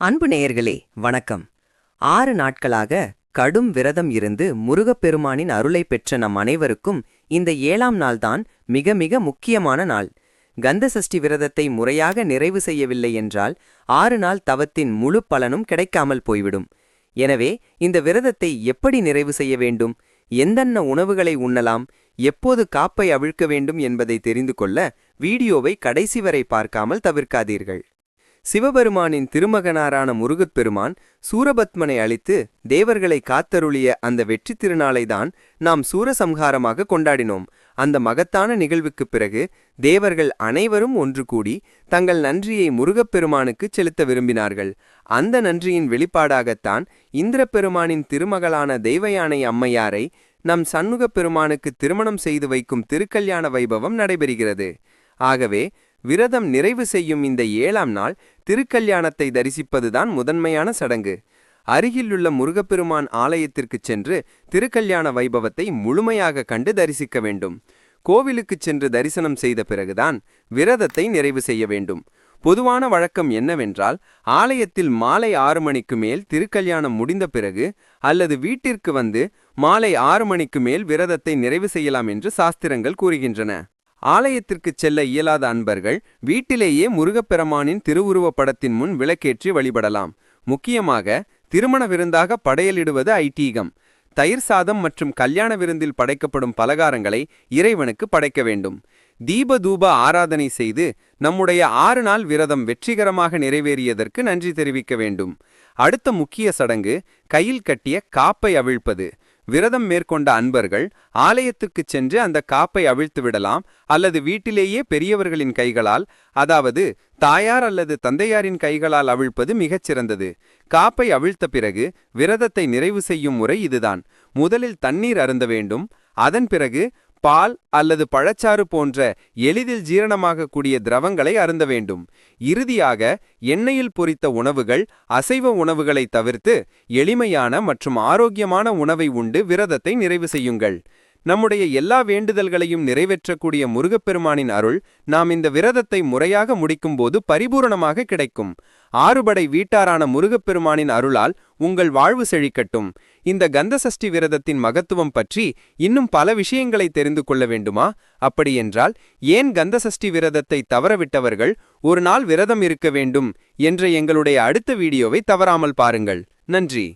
அன்பு நேயர்களே வணக்கம். ஆறு நாட்களாக கடும் விரதம் இருந்து முருகப்பெருமானின் அருளை பெற்ற நம் அனைவருக்கும் இந்த ஏழாம் நாள்தான் மிக மிக முக்கியமான நாள். கந்தசஷ்டி விரதத்தை முறையாக நிறைவு செய்யவில்லை என்றால் ஆறு நாள் தவத்தின் முழு பலனும் கிடைக்காமல் போய்விடும். எனவே இந்த விரதத்தை எப்படி நிறைவு செய்ய வேண்டும்? எந்தென்ன உணவுகளை உண்ணலாம்? எப்போது காப்பை அவிழ்க்க வேண்டும் என்பதை தெரிந்து கொள்ள வீடியோவை கடைசி வரை பார்க்காமல் தவிர்க்காதீர்கள். சிவபெருமானின் திருமகனாரான முருகப்பெருமான் சூரபத்மனை அழித்து தேவர்களை காத்தருளிய அந்த வெற்றி திருநாளைதான் நாம் சூரசம்ஹாரமாக கொண்டாடினோம். அந்த மகத்தான நிகழ்வுக்குப் பிறகு தேவர்கள் அனைவரும் ஒன்று கூடி தங்கள் நன்றியை முருகப்பெருமானுக்கு செலுத்த விரும்பினார்கள். அந்த நன்றியின் வெளிப்பாடாகத்தான் இந்திரப்பெருமானின் திருமகளான தெய்வயானை அம்மையாரை நம் சண்முகப் பெருமானுக்கு திருமணம் செய்து வைக்கும் திருக்கல்யாண வைபவம் நடைபெறுகிறது. ஆகவே விரதம் நிறைவு செய்யும் இந்த ஏழாம் நாள் திருக்கல்யாணத்தை தரிசிப்பதுதான் முதன்மையான சடங்கு. அருகிலுள்ள முருகப்பெருமான் ஆலயத்திற்குச் சென்று திருக்கல்யாண வைபவத்தை முழுமையாக கண்டு தரிசிக்க வேண்டும். கோவிலுக்குச் சென்று தரிசனம் செய்த பிறகுதான் விரதத்தை நிறைவு செய்ய வேண்டும். பொதுவான வழக்கம் என்னவென்றால் ஆலயத்தில் மாலை ஆறு மணிக்கு மேல் திருக்கல்யாணம் முடிந்த பிறகு அல்லது வீட்டிற்கு வந்து மாலை ஆறு மணிக்கு மேல் விரதத்தை நிறைவு செய்யலாம் என்று சாஸ்திரங்கள் கூறுகின்றன. ஆலயத்திற்குச் செல்ல இயலாத அன்பர்கள் வீட்டிலேயே முருகப்பெருமானின் திருவுருவ படத்தின் முன் விளக்கேற்றி வழிபடலாம். முக்கியமாக திருமண விருந்தாக படையலிடுவது ஐதீகம். தயிர் சாதம் மற்றும் கல்யாண விருந்தில் படைக்கப்படும் பலகாரங்களை இறைவனுக்கு படைக்க வேண்டும். தீப தூப ஆராதனை செய்து நம்முடைய ஆறு நாள் விரதம் வெற்றிகரமாக நிறைவேறியதற்கு நன்றி தெரிவிக்க வேண்டும். அடுத்த முக்கிய சடங்கு கையில் கட்டிய காப்பை அவிழ்ப்பது. விரதம் மேற்கொண்ட அன்பர்கள் ஆலயத்துக்குச் சென்று அந்த காப்பை அவிழ்த்து விடலாம் அல்லது வீட்டிலேயே பெரியவர்களின் கைகளால் அதாவது தாயார் அல்லது தந்தையாரின் கைகளால் அவிழ்ப்பது மிகச் சிறந்தது. காப்பை அவிழ்த்த பிறகு விரதத்தை நிறைவு செய்யும் முறை இதுதான். முதலில் தண்ணீர் அருந்த வேண்டும். அதன் பிறகு பால் அல்லது பழச்சாறு போன்ற எளிதில் ஜீரணமாகக்கூடிய திரவங்களை அருந்த வேண்டும். இறுதியாக எண்ணெயில் பொரித்த உணவுகள் அசைவ உணவுகளை தவிர்த்து எளிமையான மற்றும் ஆரோக்கியமான உணவை உண்டு விரதத்தை நிறைவு செய்யுங்கள். நம்முடைய எல்லா வேண்டுதல்களையும் நிறைவேற்றக்கூடிய முருகப்பெருமானின் அருள் நாம் இந்த விரதத்தை முறையாக முடிக்கும்போது பரிபூரணமாக கிடைக்கும். ஆறுபடை வீட்டாரான முருகப்பெருமானின் அருளால் உங்கள் வாழ்வு செழிக்கட்டும். இந்த கந்தசஷ்டி விரதத்தின் மகத்துவம் பற்றி இன்னும் பல விஷயங்களை தெரிந்து கொள்ள வேண்டுமா? அப்படியென்றால் ஏன் கந்தசஷ்டி விரதத்தை தவறவிட்டவர்கள் ஒரு நாள் விரதம் இருக்க வேண்டும்? என்ற எங்களுடைய அடுத்த வீடியோவை தவறாமல் பாருங்கள். நன்றி.